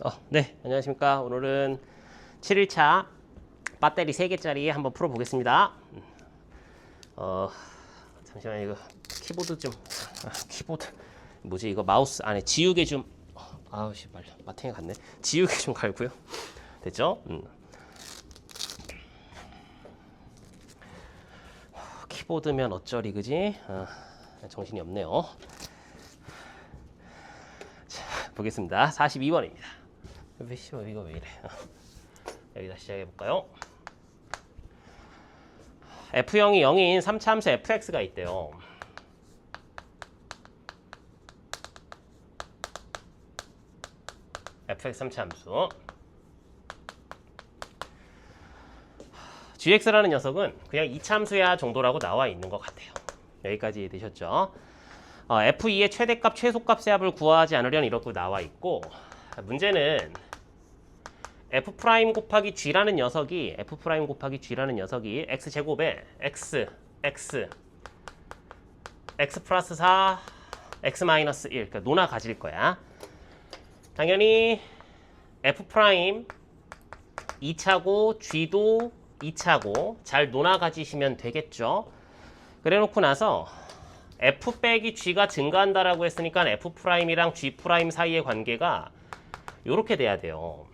어, 네, 안녕하십니까. 오늘은 7일차 배터리 3개짜리 한번 풀어보겠습니다. 어, 잠시만요. 이거 키보드 좀, 아, 키보드. 뭐지, 이거 마우스 안에 지우개 좀, 어, 아우, 씨, 말려. 마탱이 갔네. 지우개 좀 갈고요. 됐죠? 음. 키보드면 어쩌리, 그지? 아, 정신이 없네요. 자, 보겠습니다. 42번입니다. 왜 씨발 이거 왜 이래? 어. 여기다 시작해 볼까요? F형이 0인 3차 함수 fx가 있대요. fx 3차 함수. gx라는 녀석은 그냥 2차 함수야 정도라고 나와 있는 것 같아요. 여기까지 되셨죠? 어, f2의 최대값, 최소값의 합을 구하지 않으려는 이렇게 나와 있고 문제는 f 프라임 곱하기 g라는 녀석이 f 프라임 곱하기 g라는 녀석이 x 제곱에 x x x 플러스 4 x 마이너스 1 그러니까 노나 가질 거야. 당연히 f 프라임 2차고 g도 2차고 잘 노나 가지시면 되겠죠. 그래 놓고 나서 f 빼기 g가 증가한다라고 했으니까 f 프라임이랑 g 프라임 사이의 관계가 이렇게 돼야 돼요.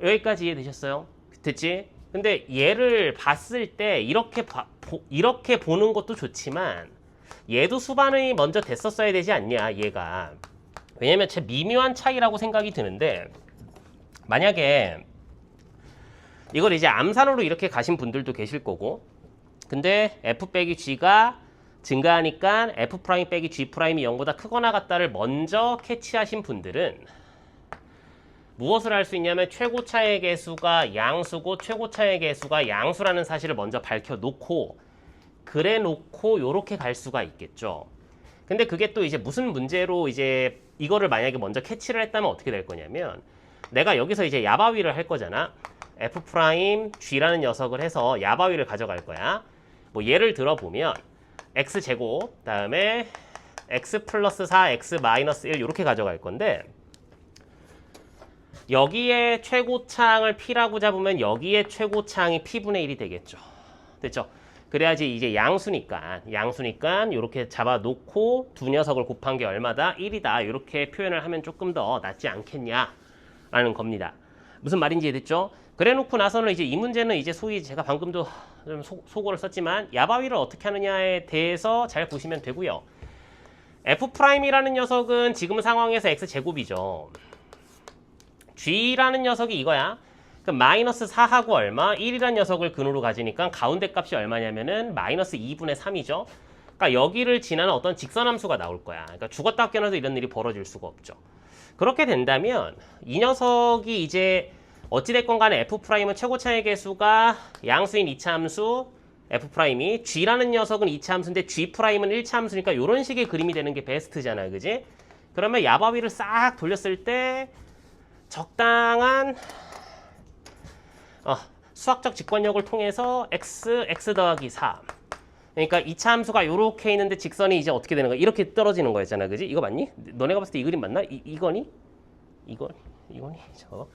여기까지 이해되셨어요? 됐지? 근데 얘를 봤을 때 이렇게 봐- 보, 이렇게 보는 것도 좋지만 얘도 수반이 먼저 됐었어야 되지 않냐 얘가 왜냐면 제 미묘한 차이라고 생각이 드는데 만약에 이걸 이제 암산으로 이렇게 가신 분들도 계실 거고 근데 f 빼기 g가 증가하니까 f 프라임 빼기 g 프라임이 0보다 크거나 같다를 먼저 캐치하신 분들은 무엇을 할 수 있냐면 최고차의 개수가 양수고 최고차의 개수가 양수라는 사실을 먼저 밝혀놓고 그래 놓고 요렇게 갈 수가 있겠죠. 근데 그게 또 이제 무슨 문제로 이제 이거를 만약에 먼저 캐치를 했다면 어떻게 될 거냐면 내가 여기서 이제 야바위를 할 거잖아. f 프라임 g라는 녀석을 해서 야바위를 가져갈 거야. 뭐 예를 들어 보면 x 제곱 그다음에 x 플러스 4 x 마이너스 1 이렇게 가져갈 건데 여기에 최고창을 p라고 잡으면 여기에 최고창이 p분의 1이 되겠죠. 됐죠? 그래야지 이제 양수니까 양수니까 이렇게 잡아놓고 두 녀석을 곱한 게 얼마다? 1이다. 이렇게 표현을 하면 조금 더 낫지 않겠냐 라는 겁니다. 무슨 말인지 이해됐죠? 그래 놓고 나서는 이제 이 문제는 이제 소위 제가 방금도 좀 소, 소고를 썼지만 야바위를 어떻게 하느냐에 대해서 잘 보시면 되고요. f 프라임이라는 녀석은 지금 상황에서 x 제곱이죠. G라는 녀석이 이거야. 그 마이너스 4하고 얼마? 1이라는 녀석을 근으로 가지니까 가운데 값이 얼마냐면은 마이너스 2분의 3이죠. 그러니까 여기를 지나는 어떤 직선함수가 나올 거야. 그러니까 죽었다 깨어나서 이런 일이 벌어질 수가 없죠. 그렇게 된다면 이 녀석이 이제 어찌됐건 간에 f 프라임은 최고 차의 개수가 양수인 2차 함수 f 프라임이 g라는 녀석은 2차 함수인데 g 프라임은 1차 함수니까 이런 식의 그림이 되는 게 베스트잖아. 그지? 그러면 야바위를 싹 돌렸을 때 적당한 어, 수학적 직관력을 통해서 x, x 더하기 4. 그러니까 2차 함수가 이렇게 있는데 직선이 이제 어떻게 되는 거야? 이렇게 떨어지는 거였잖아. 그지? 이거 맞니? 너네가 봤을 때 이 그림 맞나? 이, 이거니? 이거, 이거니? 저.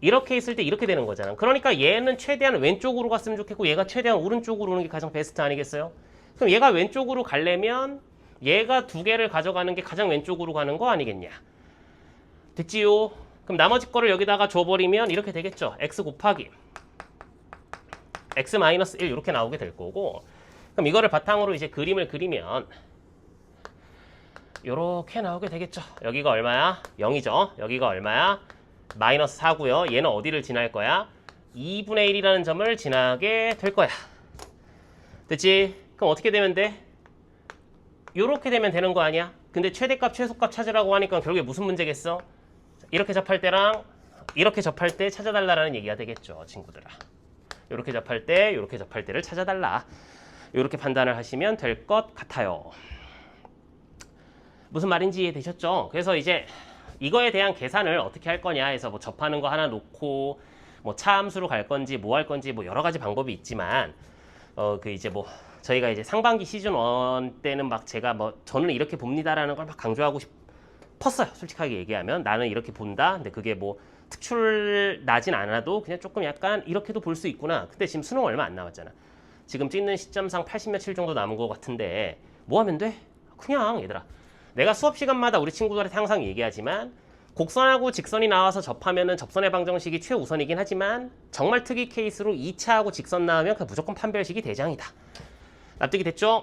이렇게 있을 때 이렇게 되는 거잖아. 그러니까 얘는 최대한 왼쪽으로 갔으면 좋겠고 얘가 최대한 오른쪽으로 오는 게 가장 베스트 아니겠어요? 그럼 얘가 왼쪽으로 가려면 얘가 두 개를 가져가는 게 가장 왼쪽으로 가는 거 아니겠냐? 됐지요? 그럼 나머지 거를 여기다가 줘버리면 이렇게 되겠죠. x 곱하기 x 마이너스 1 이렇게 나오게 될 거고 그럼 이거를 바탕으로 이제 그림을 그리면 이렇게 나오게 되겠죠. 여기가 얼마야? 0이죠. 여기가 얼마야? 마이너스 4고요. 얘는 어디를 지날 거야? 2분의 1이라는 점을 지나게 될 거야. 됐지? 그럼 어떻게 되면 돼? 이렇게 되면 되는 거 아니야? 근데 최대값, 최소값 찾으라고 하니까 결국에 무슨 문제겠어? 이렇게 접할 때랑 이렇게 접할 때 찾아달라는 얘기가 되겠죠, 친구들아. 이렇게 접할 때, 이렇게 접할 때를 찾아달라. 이렇게 판단을 하시면 될 것 같아요. 무슨 말인지 이해되셨죠? 그래서 이제 이거에 대한 계산을 어떻게 할 거냐 해서 뭐 접하는 거 하나 놓고 뭐 차함수로 갈 건지 뭐 할 건지 뭐 여러 가지 방법이 있지만 어 그 이제 뭐 저희가 이제 상반기 시즌 1 때는 막 제가 뭐 저는 이렇게 봅니다라는 걸 막 강조하고 싶 펐어요. 솔직하게 얘기하면 나는 이렇게 본다. 근데 그게 뭐 특출 나진 않아도 그냥 조금 약간 이렇게도 볼 수 있구나. 근데 지금 수능 얼마 안 남았잖아. 지금 찍는 시점상 80 며칠 정도 남은 것 같은데 뭐 하면 돼? 그냥 얘들아. 내가 수업 시간마다 우리 친구들한테 항상 얘기하지만 곡선하고 직선이 나와서 접하면은 접선의 방정식이 최우선이긴 하지만 정말 특이 케이스로 2차하고 직선 나오면 그 무조건 판별식이 대장이다. 납득이 됐죠?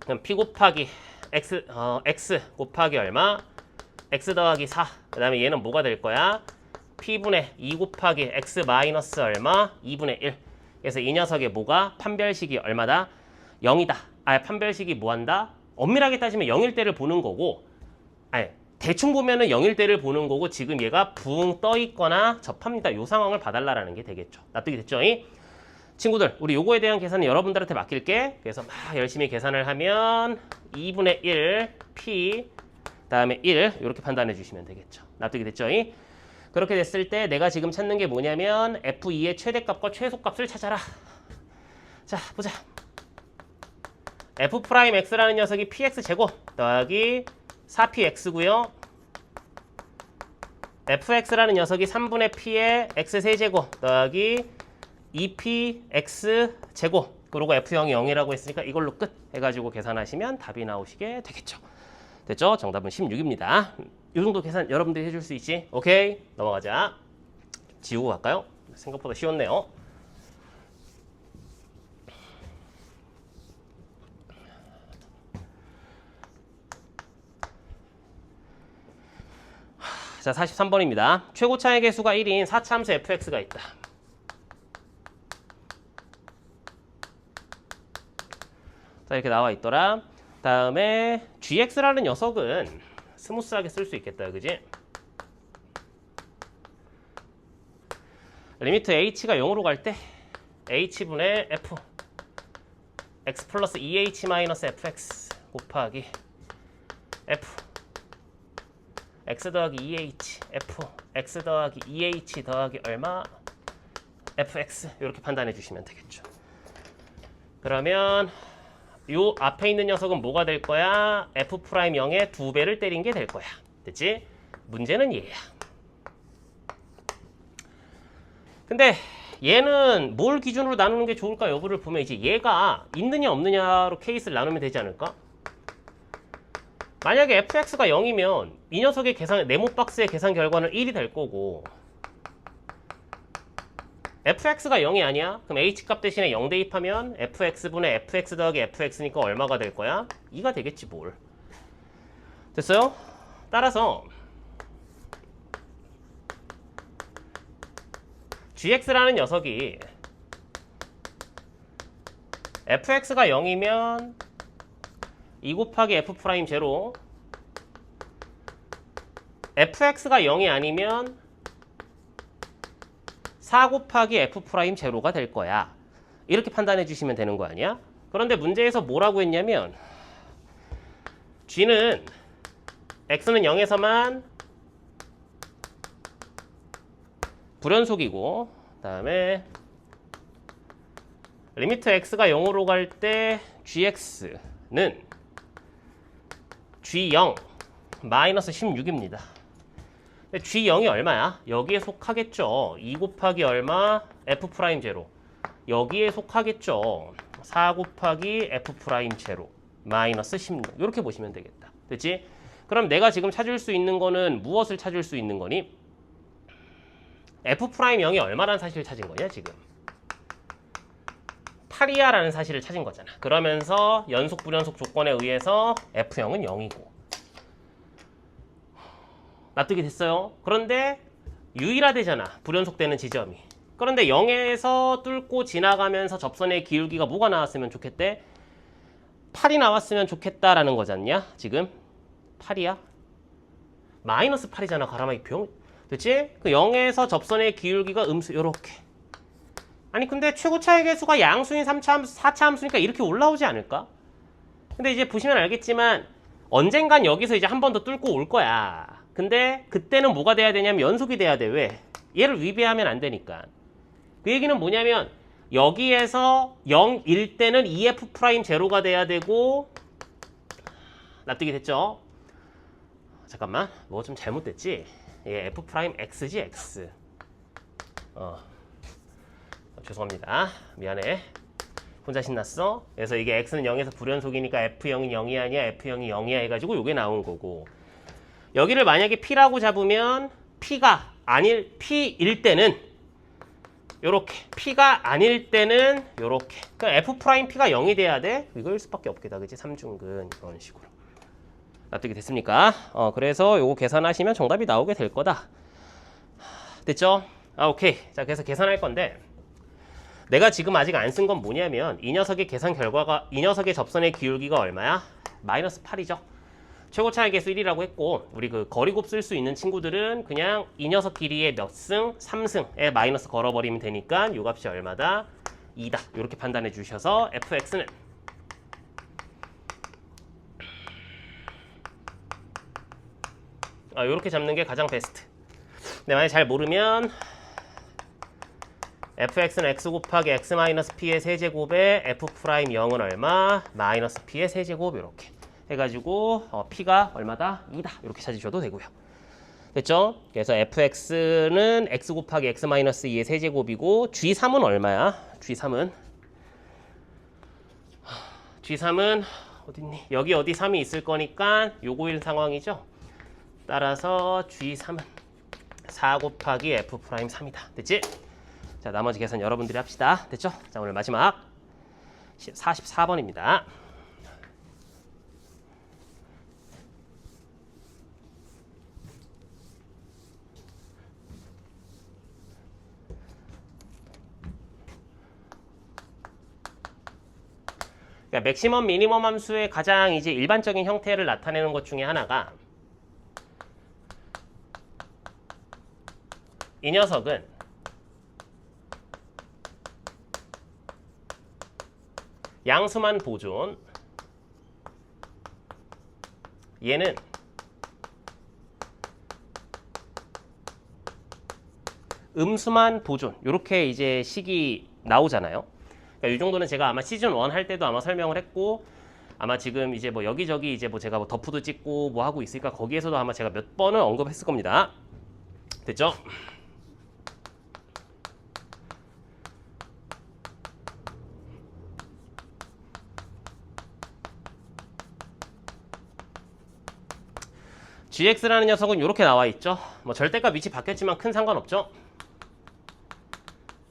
그럼 p 곱하기 x 어, x 곱하기 얼마? X 더하기 4. 그 다음에 얘는 뭐가 될 거야? p분의 2 곱하기 x 마이너스 얼마? 2분의 1. 그래서 이 녀석의 뭐가 판별식이 얼마다? 0이다. 아, 판별식이 뭐한다? 엄밀하게 따지면 0일 때를 보는 거고 아니, 대충 보면은 0일 때를 보는 거고 지금 얘가 붕 떠 있거나 접합니다. 요 상황을 봐달라라는 게 되겠죠. 납득이 됐죠? 이? 친구들, 우리 요거에 대한 계산은 여러분들한테 맡길게. 그래서 막 열심히 계산을 하면 2분의 1 p 다음에 1 이렇게 판단해 주시면 되겠죠. 납득이 됐죠? 이? 그렇게 됐을 때 내가 지금 찾는 게 뭐냐면 f2의 최대값과 최소값을 찾아라. 자, 보자. f'x라는 녀석이 px 제곱 더하기 4px고요. fx라는 녀석이 3분의 p의 x 세제곱 더하기 2px 제곱 그리고 f0이 0이라고 했으니까 이걸로 끝 해가지고 계산하시면 답이 나오시게 되겠죠. 됐죠? 정답은 16입니다. 이 정도 계산 여러분들이 해줄 수 있지? 오케이 넘어가자. 지우고 갈까요? 생각보다 쉬웠네요. 자, 43번입니다. 최고차의 개수가 1인 4차함수 fx가 있다. 자, 이렇게 나와 있더라. 다음에 gx라는 녀석은 스무스하게 쓸 수 있겠다. 그지? 리미트 h가 0으로 갈 때 h분의 f x 플러스 2h 마이너스 fx 곱하기 f x 더하기 2h f x 더하기 2h 더하기 얼마 fx 이렇게 판단해 주시면 되겠죠. 그러면 요 앞에 있는 녀석은 뭐가 될 거야? f 프라임 0의 두 배를 때린 게 될 거야. 됐지? 문제는 얘야. 근데 얘는 뭘 기준으로 나누는 게 좋을까 여부를 보면 이제 얘가 있느냐 없느냐로 케이스를 나누면 되지 않을까? 만약에 fx가 0이면 이 녀석의 계산 네모 박스의 계산 결과는 1이 될 거고 fx가 0이 아니야? 그럼 h값 대신에 0 대입하면 fx분의 fx 더하기 fx니까 얼마가 될 거야? 2가 되겠지 뭘. 됐어요? 따라서 gx라는 녀석이 fx가 0이면 2 곱하기 f 프라임 제로 fx가 0이 아니면 4 곱하기 f 프라임 제로가 될 거야. 이렇게 판단해 주시면 되는 거 아니야? 그런데 문제에서 뭐라고 했냐면 g는 x는 0에서만 불연속이고 그다음에 리미트 x가 0으로 갈 때 gx는 g0 마이너스 16입니다. G0이 얼마야? 여기에 속하겠죠. 2 곱하기 얼마? F 프라임 제로. 여기에 속하겠죠. 4 곱하기 F 프라임 제로. 마이너스 16. 이렇게 보시면 되겠다. 됐지? 그럼 내가 지금 찾을 수 있는 거는 무엇을 찾을 수 있는 거니? F 프라임 0이 얼마라는 사실을 찾은 거냐, 지금? 8이야라는 사실을 찾은 거잖아. 그러면서 연속 불연속 조건에 의해서 F0은 0이고 납득이 됐어요. 그런데 유일화되잖아. 불연속되는 지점이. 그런데 0에서 뚫고 지나가면서 접선의 기울기가 뭐가 나왔으면 좋겠대? 8이 나왔으면 좋겠다라는 거잖냐? 지금 8이야? 마이너스 8이잖아. 가라마이 병. 됐지? 그 0에서 접선의 기울기가 음수 요렇게. 아니 근데 최고 차의 개수가 양수인 3차 함수, 4차 함수니까 이렇게 올라오지 않을까? 근데 이제 보시면 알겠지만 언젠간 여기서 이제 한 번 더 뚫고 올 거야. 근데 그때는 뭐가 돼야 되냐면 연속이 돼야 돼. 왜? 얘를 위배하면 안 되니까. 그 얘기는 뭐냐면 여기에서 0일 때는 EF 프라임 제로가 돼야 되고 납득이 됐죠? 잠깐만 뭐 좀 잘못됐지? 이게 f 프라임 x지 x. 어 죄송합니다. 미안해. 혼자 신났어? 그래서 이게 x는 0에서 불연속이니까 f0이 0이 아니야 f0이 0이야 해가지고 요게 나온 거고 여기를 만약에 p라고 잡으면 p가 아닐 p일 때는 요렇게 p가 아닐 때는 요렇게 그러니까 f 프라임 p가 0이 돼야 돼 이거일 수밖에 없겠다 그지 삼중근 이런 식으로 납득이 됐습니까? 어 그래서 요거 계산하시면 정답이 나오게 될 거다 됐죠? 아 오케이 자 그래서 계산할 건데 내가 지금 아직 안 쓴 건 뭐냐면 이 녀석의 계산 결과가 이 녀석의 접선의 기울기가 얼마야? 마이너스 8이죠. 최고 차이 개수 1이라고 했고 우리 그 거리곱 쓸 수 있는 친구들은 그냥 이 녀석 길이의 몇 승? 3승에 마이너스 걸어버리면 되니까 요 값이 얼마다? 2다. 이렇게 판단해 주셔서 fx는 아, 이렇게 잡는 게 가장 베스트. 근데 만약 잘 모르면 fx는 x 곱하기 x 마이너스 p의 세제곱에 f 프라임 0은 얼마? 마이너스 p의 세제곱 이렇게 해가지고 어, p가 얼마다? 2다 이렇게 찾으셔도 되고요. 됐죠? 그래서 fx는 x 곱하기 x 마이너스 2의 세제곱이고 g3은 얼마야? g3은 g3은 어딨니? 여기 어디 3이 있을 거니까 요거일 상황이죠. 따라서 g3은 4 곱하기 f 프라임 3이다. 됐지? 자, 나머지 계산 여러분들이 합시다. 됐죠? 자, 오늘 마지막 44번입니다. 그러니까 맥시멈 미니멈 함수의 가장 이제 일반적인 형태를 나타내는 것 중에 하나가 이 녀석은 양수만 보존 얘는 음수만 보존 이렇게 이제 식이 나오잖아요. 그러니까 이 정도는 제가 아마 시즌 1 할 때도 아마 설명을 했고 아마 지금 이제 뭐 여기저기 이제 뭐 제가 뭐 덧프도 찍고 뭐 하고 있으니까 거기에서도 아마 제가 몇 번은 언급했을 겁니다. 됐죠? gx라는 녀석은 이렇게 나와 있죠. 뭐 절대값 위치 바뀌었지만 큰 상관없죠.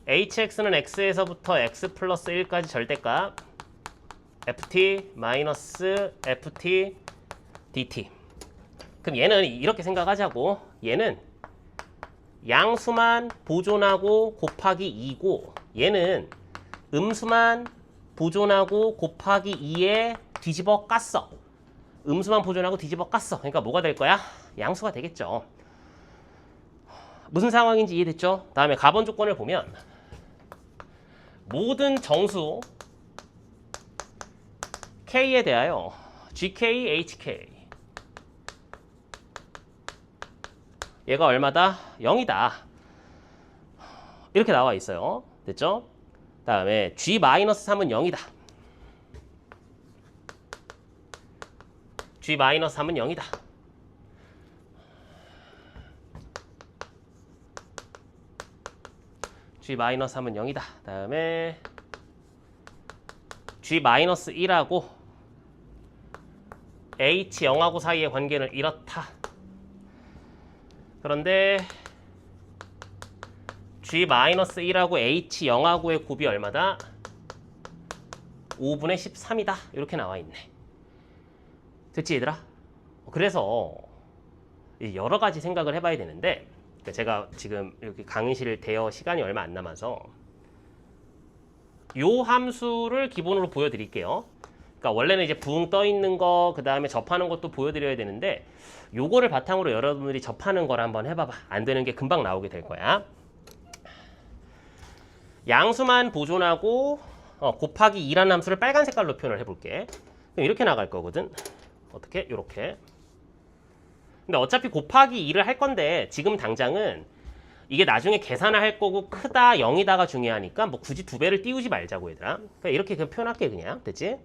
Hx는 x에서부터 x 플러스 1까지 절대값 ft 마이너스 ft dt. 그럼 얘는 이렇게 생각하자고. 얘는 양수만 보존하고 곱하기 2고 얘는 음수만 보존하고 곱하기 2에 뒤집어 깠어. 음수만 보존하고 뒤집어 깠어. 그러니까 뭐가 될 거야? 양수가 되겠죠. 무슨 상황인지 이해됐죠? 다음에 가번 조건을 보면 모든 정수 k에 대하여 gk, hk 얘가 얼마다? 0이다. 이렇게 나와 있어요. 됐죠? 다음에 g-3은 0이다. g-3은 0이다. G-3은 0이다. 다음에 g-1하고 h 0하고 사이의 관계는 이렇다. 그런데 g-1하고 h 0하고의 곱이 얼마다? 5분의 13이다. 이렇게 나와 있네. 됐지 얘들아? 그래서 이 여러 가지 생각을 해봐야 되는데 제가 지금 이렇게 강의실 대여 시간이 얼마 안 남아서 요 함수를 기본으로 보여드릴게요. 그러니까 원래는 이제 붕 떠 있는 거, 그 다음에 접하는 것도 보여드려야 되는데 요거를 바탕으로 여러분들이 접하는 걸 한번 해봐봐. 안 되는 게 금방 나오게 될 거야. 양수만 보존하고 어, 곱하기 2라는 함수를 빨간 색깔로 표현을 해볼게. 그럼 이렇게 나갈 거거든. 어떻게? 이렇게. 근데 어차피 곱하기 2를 할 건데 지금 당장은 이게 나중에 계산을 할 거고 크다 0이다가 중요하니까 뭐 굳이 두 배를 띄우지 말자고 얘들아. 그러니까 이렇게 그냥 표현할게 그냥. 됐지?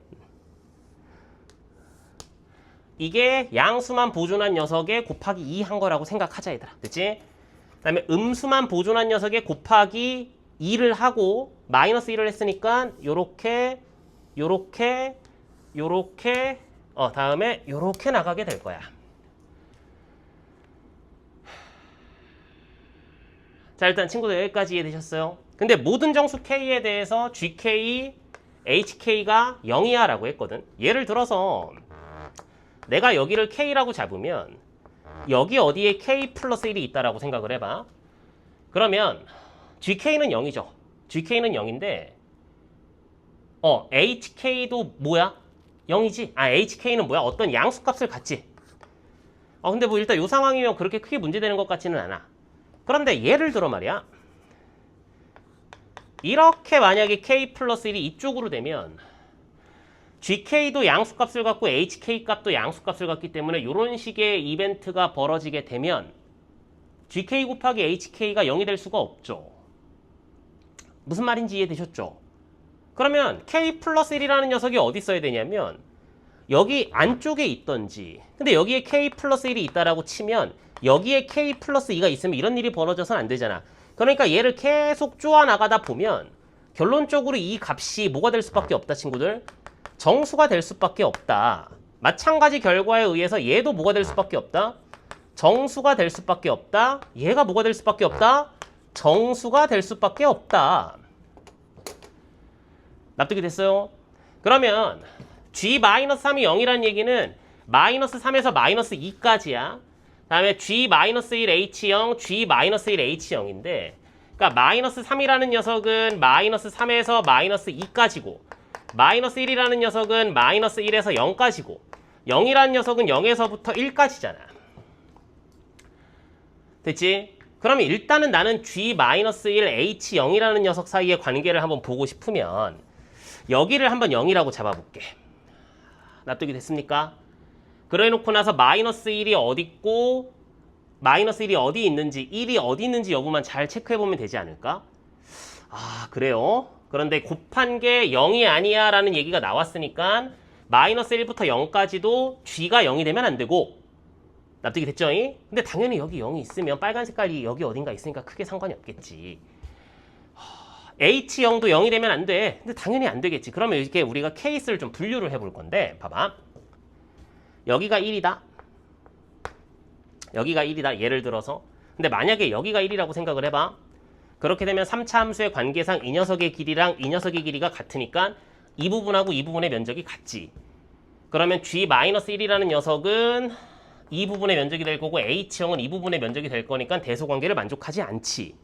이게 양수만 보존한 녀석에 곱하기 2 한 거라고 생각하자 얘들아. 됐지? 그 다음에 음수만 보존한 녀석에 곱하기 2를 하고 마이너스 1을 했으니까 요렇게 요렇게 요렇게 어 다음에 요렇게 나가게 될 거야. 자 일단 친구들 여기까지 이해되셨어요? 근데 모든 정수 K에 대해서 GK, HK가 0이야 라고 했거든 예를 들어서 내가 여기를 K라고 잡으면 여기 어디에 K 플러스 1이 있다라고 생각을 해봐 그러면 GK는 0이죠 GK는 0인데 어 HK도 뭐야? 0이지? 아 HK는 뭐야? 어떤 양수값을 갖지 어 근데 뭐 일단 이 상황이면 그렇게 크게 문제되는 것 같지는 않아 그런데 예를 들어 말이야. 이렇게 만약에 k 플러스 1이 이쪽으로 되면 gk도 양수값을 갖고 hk 값도 양수값을 갖기 때문에 이런 식의 이벤트가 벌어지게 되면 gk 곱하기 hk가 0이 될 수가 없죠. 무슨 말인지 이해되셨죠? 그러면 k 플러스 1이라는 녀석이 어디 있어야 되냐면 여기 안쪽에 있던지 근데 여기에 k 플러스 1이 있다라고 치면 여기에 k 플러스 2가 있으면 이런 일이 벌어져서는 안 되잖아. 그러니까 얘를 계속 쪼아 나가다 보면 결론적으로 이 값이 뭐가 될 수밖에 없다 친구들? 정수가 될 수밖에 없다. 마찬가지 결과에 의해서 얘도 뭐가 될 수밖에 없다? 정수가 될 수밖에 없다. 얘가 뭐가 될 수밖에 없다? 정수가 될 수밖에 없다. 납득이 됐어요? 그러면 g-3이 0이라는 얘기는 마이너스 3에서 마이너스 2까지야. 다음에 g-1h0, g-1h0인데 그러니까 마이너스 3이라는 녀석은 마이너스 3에서 마이너스 2까지고 마이너스 1이라는 녀석은 마이너스 1에서 0까지고 0이라는 녀석은 0에서부터 1까지잖아. 됐지? 그러면 일단은 나는 g-1h0이라는 녀석 사이의 관계를 한번 보고 싶으면 여기를 한번 0이라고 잡아볼게. 납득이 됐습니까? 그래 놓고 나서 마이너스 1이 어디 있고 마이너스 1이 어디 있는지 1이 어디 있는지 여부만 잘 체크해 보면 되지 않을까? 아 그래요? 그런데 곱한 게 0이 아니야 라는 얘기가 나왔으니까 마이너스 1부터 0까지도 g가 0이 되면 안 되고 납득이 됐죠? 근데 당연히 여기 0이 있으면 빨간 색깔이 여기 어딘가 있으니까 크게 상관이 없겠지 H0도 0이 되면 안 돼. 근데 당연히 안 되겠지. 그러면 이렇게 우리가 케이스를 좀 분류를 해볼 건데, 봐봐. 여기가 1이다. 여기가 1이다. 예를 들어서. 근데 만약에 여기가 1이라고 생각을 해봐. 그렇게 되면 3차 함수의 관계상 이 녀석의 길이랑 이 녀석의 길이가 같으니까 이 부분하고 이 부분의 면적이 같지. 그러면 G-1이라는 녀석은 이 부분의 면적이 될 거고 H형은 이 부분의 면적이 될 거니까 대소관계를 만족하지 않지.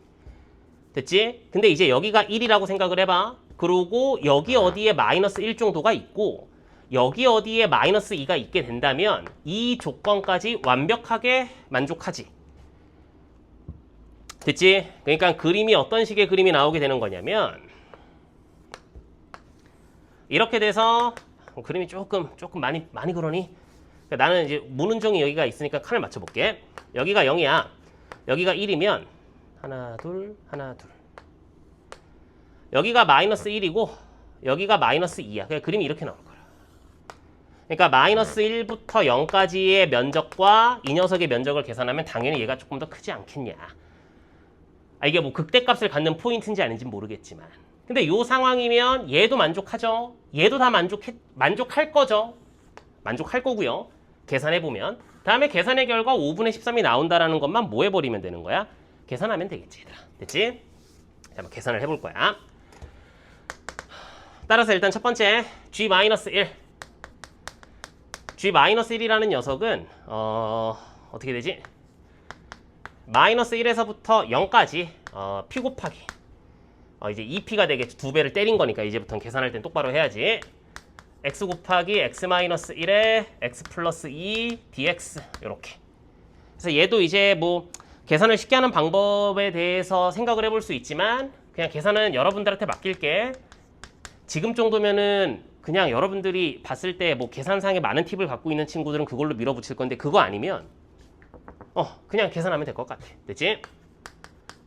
됐지? 근데 이제 여기가 1이라고 생각을 해봐. 그리고 여기 어디에 마이너스 1 정도가 있고 여기 어디에 마이너스 2가 있게 된다면 이 조건까지 완벽하게 만족하지. 됐지? 그러니까 그림이 어떤 식의 그림이 나오게 되는 거냐면 이렇게 돼서 그림이 조금 조금 많이 많이 그러니 그러니까 나는 이제 무는종이 여기가 있으니까 칸을 맞춰볼게. 여기가 0이야. 여기가 1이면 하나 둘 하나 둘 여기가 마이너스 1이고 여기가 마이너스 2야 그냥 그림이 이렇게 거야 그러니까 마이너스 1부터 0까지의 면적과 이 녀석의 면적을 계산하면 당연히 얘가 조금 더 크지 않겠냐. 아 이게 뭐 극대값을 갖는 포인트인지 아닌지 모르겠지만. 근데 이 상황이면 얘도 만족하죠. 얘도 다 만족해, 만족할 거죠. 만족할 거고요. 계산해보면. 다음에 계산의 결과 5분의 13이 나온다라는 것만 뭐 해버리면 되는 거야? 계산하면 되겠지 얘들아. 됐지? 자 한번 계산을 해볼 거야. 따라서 일단 첫 번째 g-1 g-1이라는 녀석은 어, 어떻게 되지? 마이너스 1에서부터 0까지 어, p 곱하기 어, 이제 2p가 되겠죠 두 배를 때린 거니까 이제부터는 계산할 땐 똑바로 해야지 x 곱하기 x-1에 x 플러스 2 dx 이렇게 그래서 얘도 이제 뭐 계산을 쉽게 하는 방법에 대해서 생각을 해볼 수 있지만 그냥 계산은 여러분들한테 맡길게. 지금 정도면은 그냥 여러분들이 봤을 때 뭐 계산상에 많은 팁을 갖고 있는 친구들은 그걸로 밀어붙일 건데 그거 아니면 어 그냥 계산하면 될 것 같아. 됐지?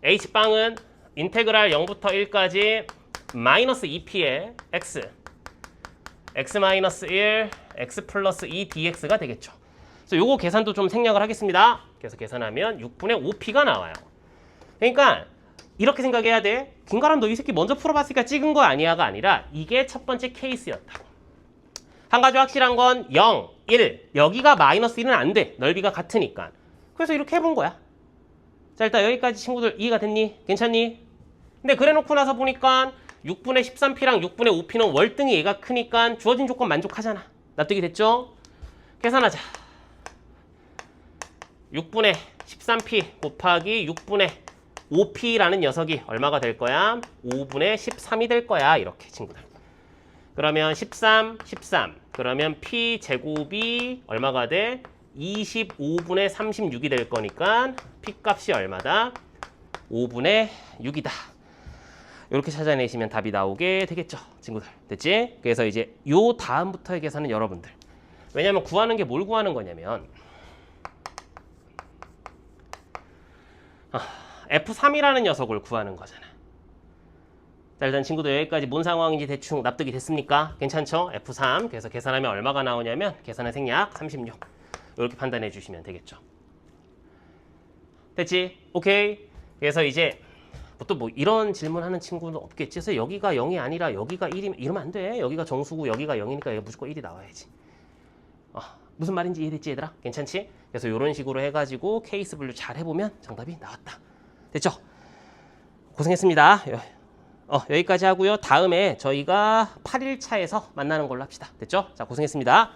h빵은 인테그랄 0부터 1까지 마이너스 2p의 x x 마이너스 1 x 플러스 2 dx가 되겠죠. 그래서 요거 계산도 좀 생략을 하겠습니다. 그래서 계산하면 6분의 5p가 나와요. 그러니까 이렇게 생각해야 돼. 김가람 너 이 새끼 먼저 풀어봤으니까 찍은 거 아니야가 아니라 이게 첫 번째 케이스였다고. 한 가지 확실한 건 0, 1. 여기가 마이너스 1은 안 돼. 넓이가 같으니까. 그래서 이렇게 해본 거야. 자 일단 여기까지 친구들 이해가 됐니? 괜찮니? 근데 그래놓고 나서 보니까 6분의 13p랑 6분의 5p는 월등히 얘가 크니까 주어진 조건 만족하잖아. 납득이 됐죠? 계산하자. 6분의 13p 곱하기 6분의 5p라는 녀석이 얼마가 될 거야? 5분의 13이 될 거야. 이렇게 친구들. 그러면 13, 13. 그러면 p 제곱이 얼마가 돼? 25분의 36이 될 거니까 p 값이 얼마다? 5분의 6이다. 이렇게 찾아내시면 답이 나오게 되겠죠, 친구들. 됐지? 그래서 이제 요 다음부터의 계산은 여러분들. 왜냐면 구하는 게 뭘 구하는 거냐면 아, F3이라는 녀석을 구하는 거잖아. 자, 일단 친구들 여기까지 뭔 상황인지 대충 납득이 됐습니까? 괜찮죠? F3. 그래서 계산하면 얼마가 나오냐면 계산의 생략 36. 이렇게 판단해 주시면 되겠죠. 됐지? 오케이. 그래서 이제 또뭐 이런 질문하는 친구는 없겠지. 그래서 여기가 0이 아니라 여기가 1이면 이러면 안 돼. 여기가 정수고 여기가 0이니까 여기 무조건 1이 나와야지. 어, 무슨 말인지 이해됐지 얘들아? 괜찮지? 그래서 이런 식으로 해가지고 케이스 분류 잘 해보면 정답이 나왔다. 됐죠? 고생했습니다. 여- 어, 여기까지 하고요. 다음에 저희가 8일차에서 만나는 걸로 합시다. 됐죠? 자, 고생했습니다.